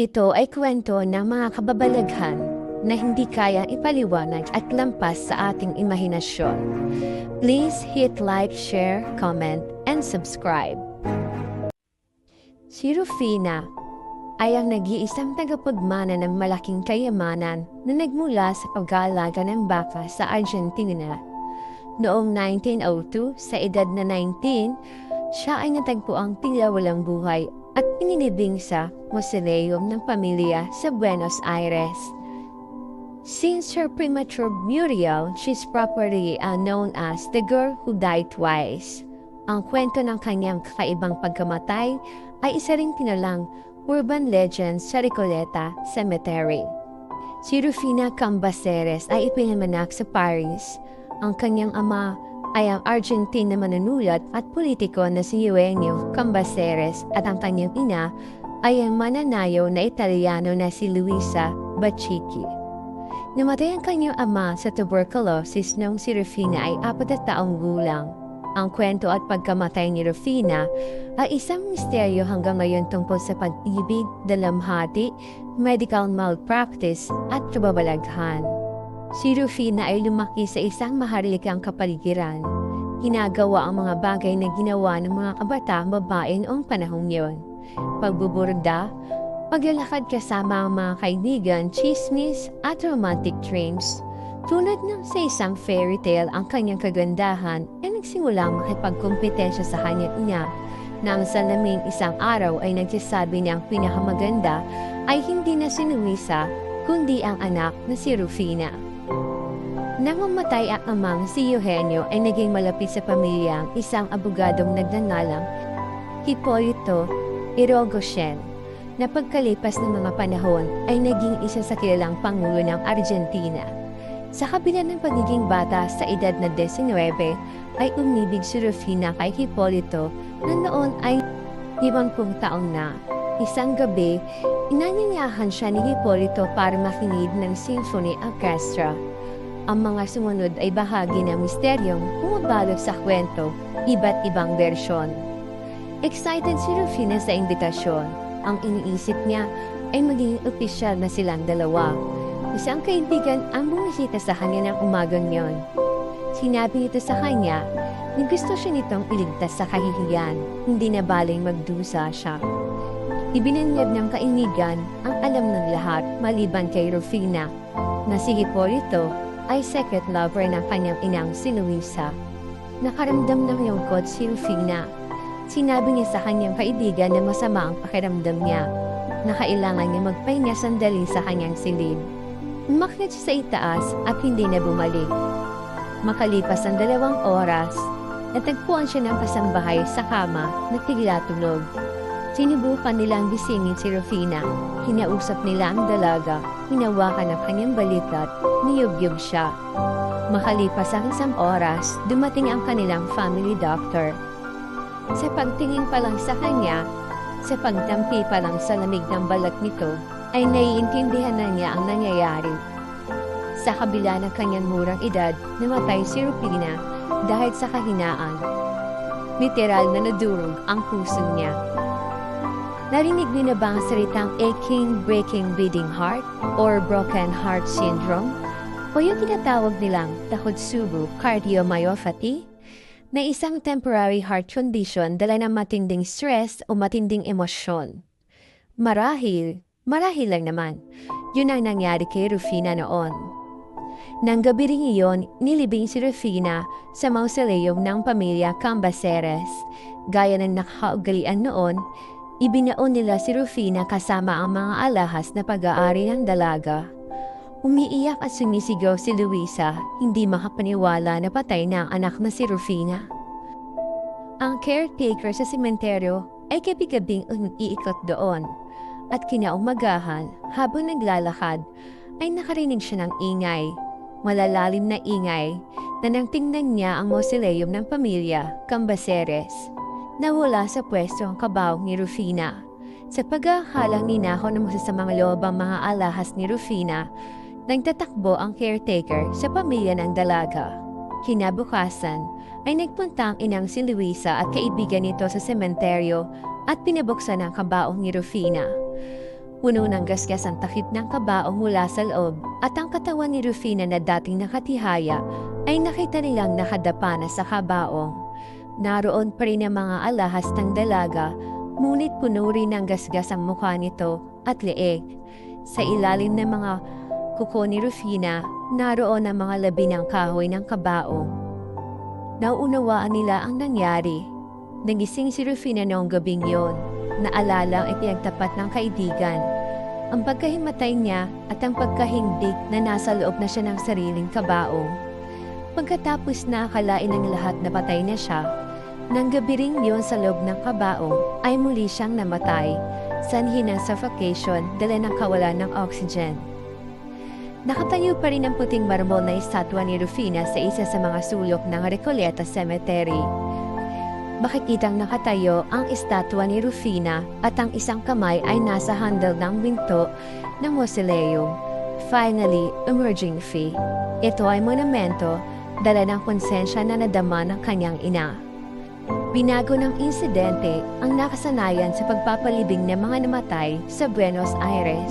Ito ay kwento ng mga kababalaghan na hindi kayang ipaliwanag at lampas sa ating imahinasyon. Please hit like, share, comment, and subscribe. Si Rufina ay ang nag-iisang tagapagmana ng malaking kayamanan na nagmula sa pag-aalaga ng baka sa Argentina. Noong 1902, sa edad na 19, siya ay natagpo ang tila walang buhay at pininibing sa mausoleum ng pamilya sa Buenos Aires. Since her premature burial, she's properly uh, known as the girl who died twice. Ang kwento ng kanyang kakaibang pagkamatay ay isa ring tinalang urban legend sa Recoleta Cemetery. Si Rufina Cambaceres ay ipinamanak sa Paris. Ang kanyang ama ay ang Argentine na manunulat at politiko na si Eugenio Cambaceres at ang kanyang ina ay ang mananayaw na Italiano na si Luisa Bacicchi. Namatay ang kanyang ama sa tuberculosis noong si Rufina ay apat na taong gulang. Ang kwento at pagkamatay ni Rufina ay isang misteryo hanggang ngayon tungkol sa pag-ibig, dalamhati, medical malpractice at kababalaghan. Si Rufina ay lumaki sa isang maharlikang kapaligiran. Ginagawa ang mga bagay na ginawa ng mga kabataang babae noong panahong yon. Pagbuburda, paglalakad kasama ang mga kaibigan, chismis at romantic dreams. Tulad ng sa isang fairy tale ang kanyang kagandahan ay nagsimulang makipagkompetensya sa kanyang ina nang sa laming isang araw ay nagsasabi niyang pinakamaganda ay hindi na si Luisa kundi ang anak na si Rufina. Nang mamatay ang amang si Eugenio ay naging malapit sa pamilyang isang abogadong nagnangalang Hipolito Irigoyen na pagkalipas ng mga panahon ay naging isa sa kilalang pangulo ng Argentina. Sa kabila ng pagiging bata sa edad na 19 ay umibig si Rufina kay Hipolito na noon ay 50 taon na. Isang gabi, inanyanyahan siya ni Hipolito para makinig ng symphony orchestra. Ang mga sumunod ay bahagi ng misteryong bumabalot sa kwento, iba't ibang bersyon. Excited si Rufina sa imbitasyon. Ang iniisip niya ay maging opisyal na silang dalawa. Isang kaibigan ang bumisita sa kanya ng umagang yon. Sinabi nito sa kanya na gusto siya nitong iligtas sa kahihiyan, hindi na baling magdusa siya. Ibinanyag ng kainigan ang alam ng lahat maliban kay Rufina na si Hipolito ay secret lover ng kanyang inang si Luisa. Nakaramdam ng lungkot si Rufina. Sinabi niya sa kanyang kaibigan na masama ang pakiramdam niya na kailangan niya magpahinga sandali sa kanyang silid. Umakyat siya sa itaas at hindi na bumalik. Makalipas ang dalawang oras, natagpuan siya ng kasambahay sa kama na tigla tulog. Sinubukan nilang gisingin si Rufina. Hinausap nila ang dalaga, hinawakan ang kanyang balikat, niyugyug siya. Makalipas ang isang oras, dumating ang kanilang family doctor. Sa pagtingin pa lang sa kanya, sa pagtampi pa lang sa lamig ng balat nito, ay naiintindihan na niya ang nangyayari. Sa kabila ng kanyang murang edad, namatay si Rufina dahil sa kahinaan. Literal na nadurog ang puso niya. Narinig niyo na ba ang salitang aching, breaking, beating heart or broken heart syndrome? O yung tinatawag nilang Takotsubo cardiomyopathy? Na isang temporary heart condition dala ng matinding stress o matinding emosyon. Marahil, marahil lang naman, yun ang nangyari kay Rufina noon. Nang gabi rin iyon, nilibing si Rufina sa mausoleum ng pamilya Cambaceres. Gaya ng nakaugalian noon, Ibinaon nila si Rufina kasama ang mga alahas na pag-aari ng dalaga. Umiiyak at sumisigaw si Luisa, hindi makapaniwala na patay na ang anak na si Rufina. Ang caretaker sa sementeryo ay gabi-gabing umiikot doon. At kinaumagahan, habang naglalakad, ay nakarinig siya ng ingay. Malalalim na ingay na nang tingnan niya ang mausoleum ng pamilya, Cambaceres. Nawala sa pwesto ang kabaw ni Rufina. Sa paghahalang ninakaw ng masasamang loob ang mga alahas ni Rufina, nagtatakbo ang caretaker sa pamilya ng dalaga. Kinabukasan ay nagpunta ang inang si Luisa at kaibigan nito sa sementeryo at pinabuksan ang kabaong ni Rufina. Puno ng gasgas ang takip ng kabaong mula sa loob at ang katawan ni Rufina na dating nakatihaya ay nakita nilang nakadapa na sa kabaong. Naroon pa rin ang mga alahas ng dalaga, ngunit puno rin ng gasgas ang mukha nito at leeg. Sa ilalim ng mga kuko ni Rufina, naroon ang mga labi ng kahoy ng kabaong. Nauunawaan nila ang nangyari. Nagising si Rufina noong gabing yon. Naalala ang ipinagtapat ng kaibigan. Ang pagkahimatay niya at ang pagkahindig na nasa loob na siya ng sariling kabaong. Pagkatapos na akalain ng lahat na patay na siya, nang gabi rin yon sa loob ng kabaong ay muli siyang namatay, sanhi ng suffocation dala ng kawalan ng oxygen. Nakatayo pa rin ang puting marmol na estatwa ni Rufina sa isa sa mga sulok ng Recoleta Cemetery. Makikitang nakatayo ang estatwa ni Rufina at ang isang kamay ay nasa handle ng winto ng mausoleum. Finally, emerging fee. Ito ay monumento dala ng konsensya na nadama ng kanyang ina. Binago ng insidente ang nakasanayan sa pagpapalibing ng mga namatay sa Buenos Aires.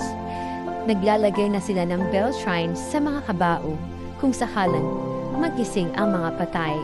Naglalagay na sila ng bell shrines sa mga kabao kung sakalang magising ang mga patay.